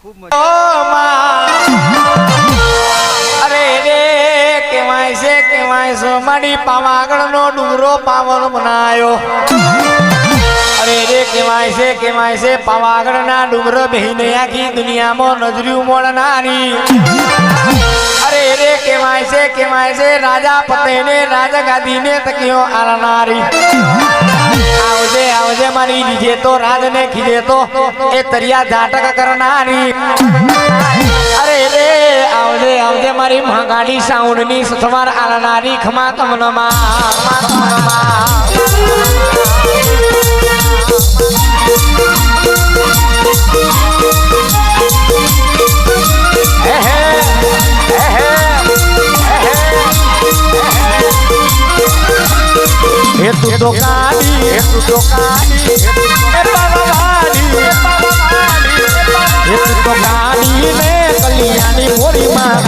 ખૂબ અરે રે કેવાય છે કેવાય છે, મારી પાવાગઢ નો ડુંગરો પાવન બનાયો અરે રે કેવાય છે કેવાય છે પાવાગઢ ના ડુંગર બહેને આખી દુનિયામાં નજર્યું મળનારી. અરે રે કેવાય છે કેવાય છે, રાજા પતેને રાજગાદીને તકિયો આલનારી. આવજે આવજે મારી લીજે તો રાજને ખીજે તો, એ તરિયા ઝાટક કરનારી. અરે રે, આવજે આવજે મારી મહાગાડી સાઉન્ડની સથવાર આલનારી ખમા તમનમાં પાવાડી હે તું તો કાળી ને કલિયાની મોરી માં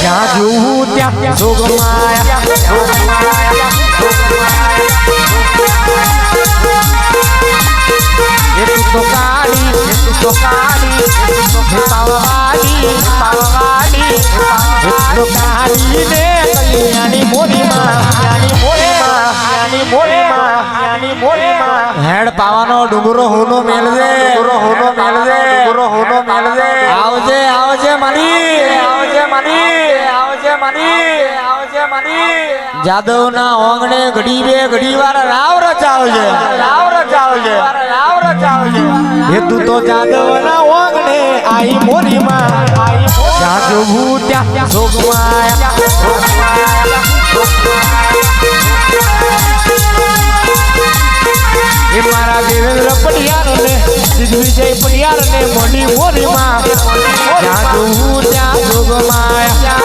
જ્યાં જોઉં ત્યાં જોગમાયા જોગમાયા કાળી હે પાવાડી હે પાવાડી હે તું તો કાળી ને કલિયાની મોરી માં કલિયાની મોરી માં કલિયાની મોરી પાવાનો ડુંગરો હોનો મેળજે. ડુંગરો હોનો મેળજે. ડુંગરો હોનો મેળજે. આવજે આવજે મની. આવજે મની આવજે મની. આવજે મની. જાદવ ના ઓંગણે ઘડી બે ઘડી વાર રાવ રચાવજે. રાવ રચાવજે. રાવ રચાવજે. એ તું તો જાદવ ના ઓંગણે આઈ મોરી માં આઈ જ્યાં જોવું ત્યાં જોગમાયા. એ મારા દેવેન્દ્ર પડિયાર ને દિગ્વિજય પડિયાર ને મોની મોરી માં જ્યાં જોવું ત્યાં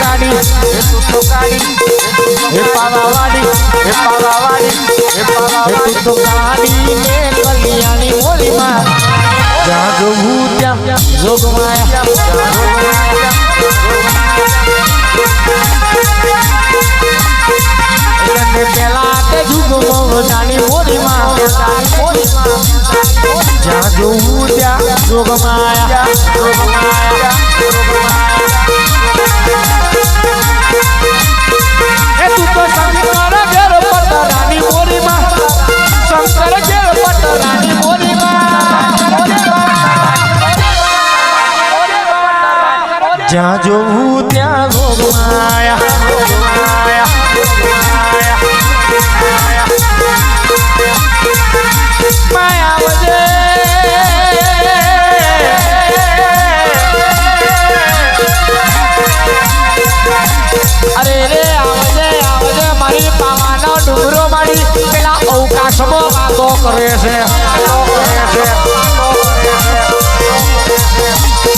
ગાડી એ પાવાવાડી એ પાવાવાડી એ પાવાવાડી. તું તો ગાડી ને કલિયાણી મોરી માં જ્યાં જોવું ત્યાં જોગમાયા. જોગમાયા જોગમાયા જ્યાં જોવું અવકાશમાં વાતો કરે છે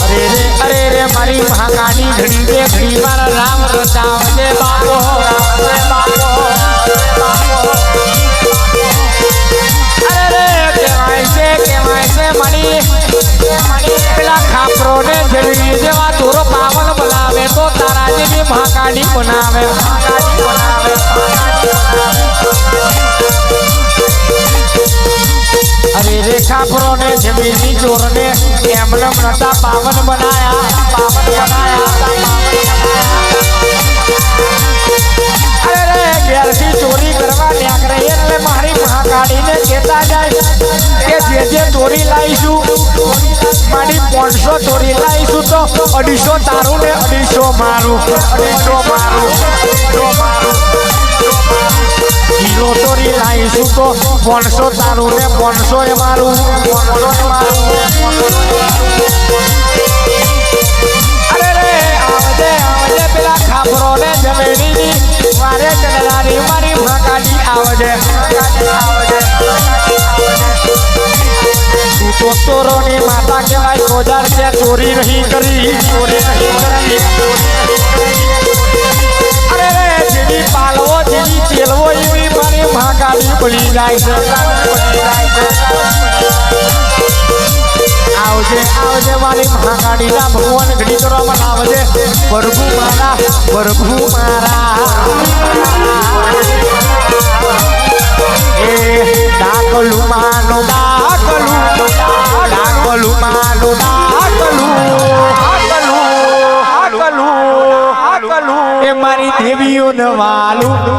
અરે રે અરે રે મારી મહાકાળી ઘડી બે ઘડી મારા રામ રચાવજે બાપો રામજે બાપો અરે રે કહેવાય છે કહેવાય છે મારી પેલા ખાપરો ને જવી જેવા દોરો પાવન બનાવે તો તારા જેવી મહાકાળી બનાવે મહાકાળી બનાવે અરે રે ને જમીની ચોર ને એમને નતા પાવન બનાયા પાવન બનાયા. ચોરી મારી ચોરી લાવીશું, મારી પાંચસો ચોરી લાવીશું તો અઢીસો તારું ને અઢીસો મારું અઢીસો મારું મારું. લાવીશું તો પાંચસો તારું ને પાંચસો એ મારું માતા કહેવાય ચોરી નહીં કરી, ચોરી નહીં કરી. ની પાલવો તેની ચેલવો એવી મારી માગાની પડી જાય છે. આવજે આવજે મારી મહાકાળીના ભગવાન ઘડી કરવામાં આવજે પ્રભુ મારા પ્રભુ મારા. એ માનું ડાકલું ડાકલું માનું ડાકલું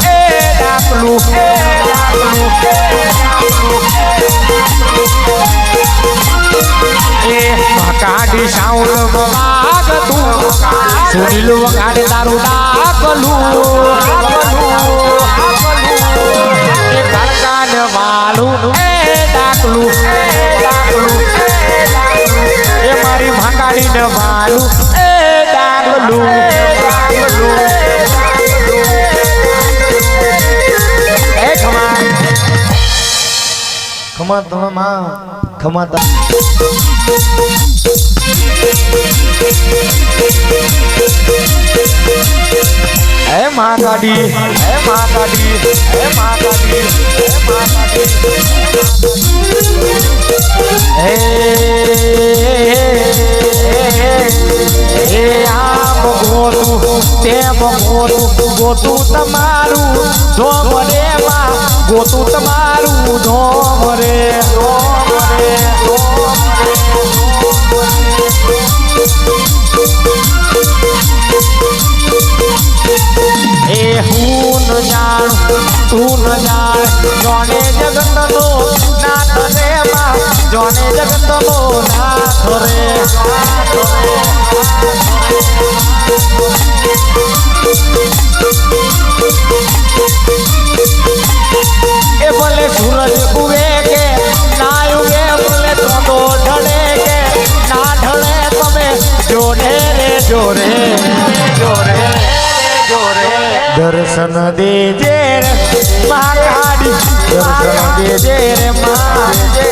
એ ડાકલું, એ કાઢી સાઉન્ડ વાગતું સુનિલ વગાડે તારું ડાકલું એ કડકાન વાળું એ ડાકલું એ ડાકલું. એ મારી એ ડાકલું, એ ખમા તમે માં ખમા હે મહાકાળી હે મહાકાળી હે મહાકાળી હે મહાકાળી હે હે આમ ગોતું તેમ ગોતું ગોતું તમારું ધોમ રે માં ગોતું તમારું ધોમ રે ધોમ રે, ધોમ એ હું ન જાણ, તું ન જાણ. જોને જગતનો નાથ રે માં જોને જગતનો નાથ રે નાથ રે. દર્શન દેજે રે મહાકાળી દર્શન દેજે રે મા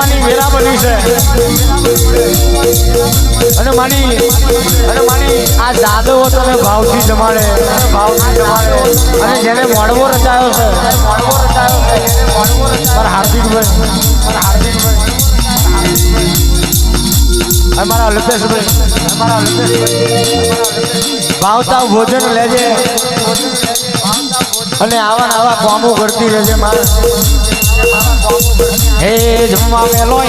મારી જમવાની વેરા બની છે. અને માની અને માની, આ જાદવો તમે ભાવથી જમાડે ભાવથી જમાડે. અને જેને મળવો રચાયો છે મોડવો રચાયો છે રચાયો હાર્દિકભાઈ મારા હાર્દિકભાઈ અમારા અલ્પેશભાઈ અમારા અલ્પેશભાઈ ભાવતા ભોજન લેજે. અને આવા આવા કામો કરતી રહેજે મારે. હે, જમવા વેલો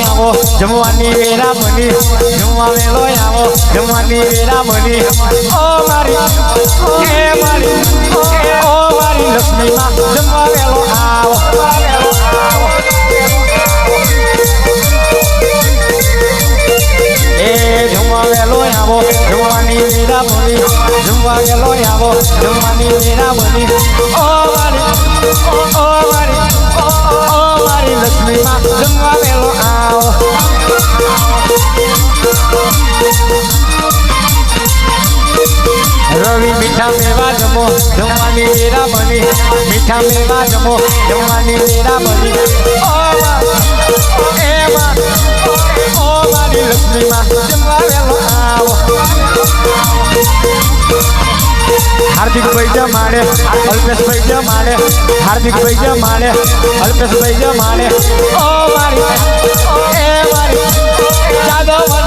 જમવાની વેરા જમવા જમવાની વેરા બની. ઓ મારી આવો, જમવા આવો. જમવાની વેરા બની. માં જમવા વેલો આવો રવિ મીઠા મેવા જમો, જમવાની વેરા બની. મીઠા મેવા જમો, જમવાની વેરા બની. ઓ મારી લક્ષ્મી માં જમવા વેલો આવો. હાર્દિકભાઈ જમાડે અલ્પેશભાઈ જમાડે હાર્દિકભાઈ જમાડે અલ્પેશભાઈ જમાડે ઓ મારી એ મારી જાદવ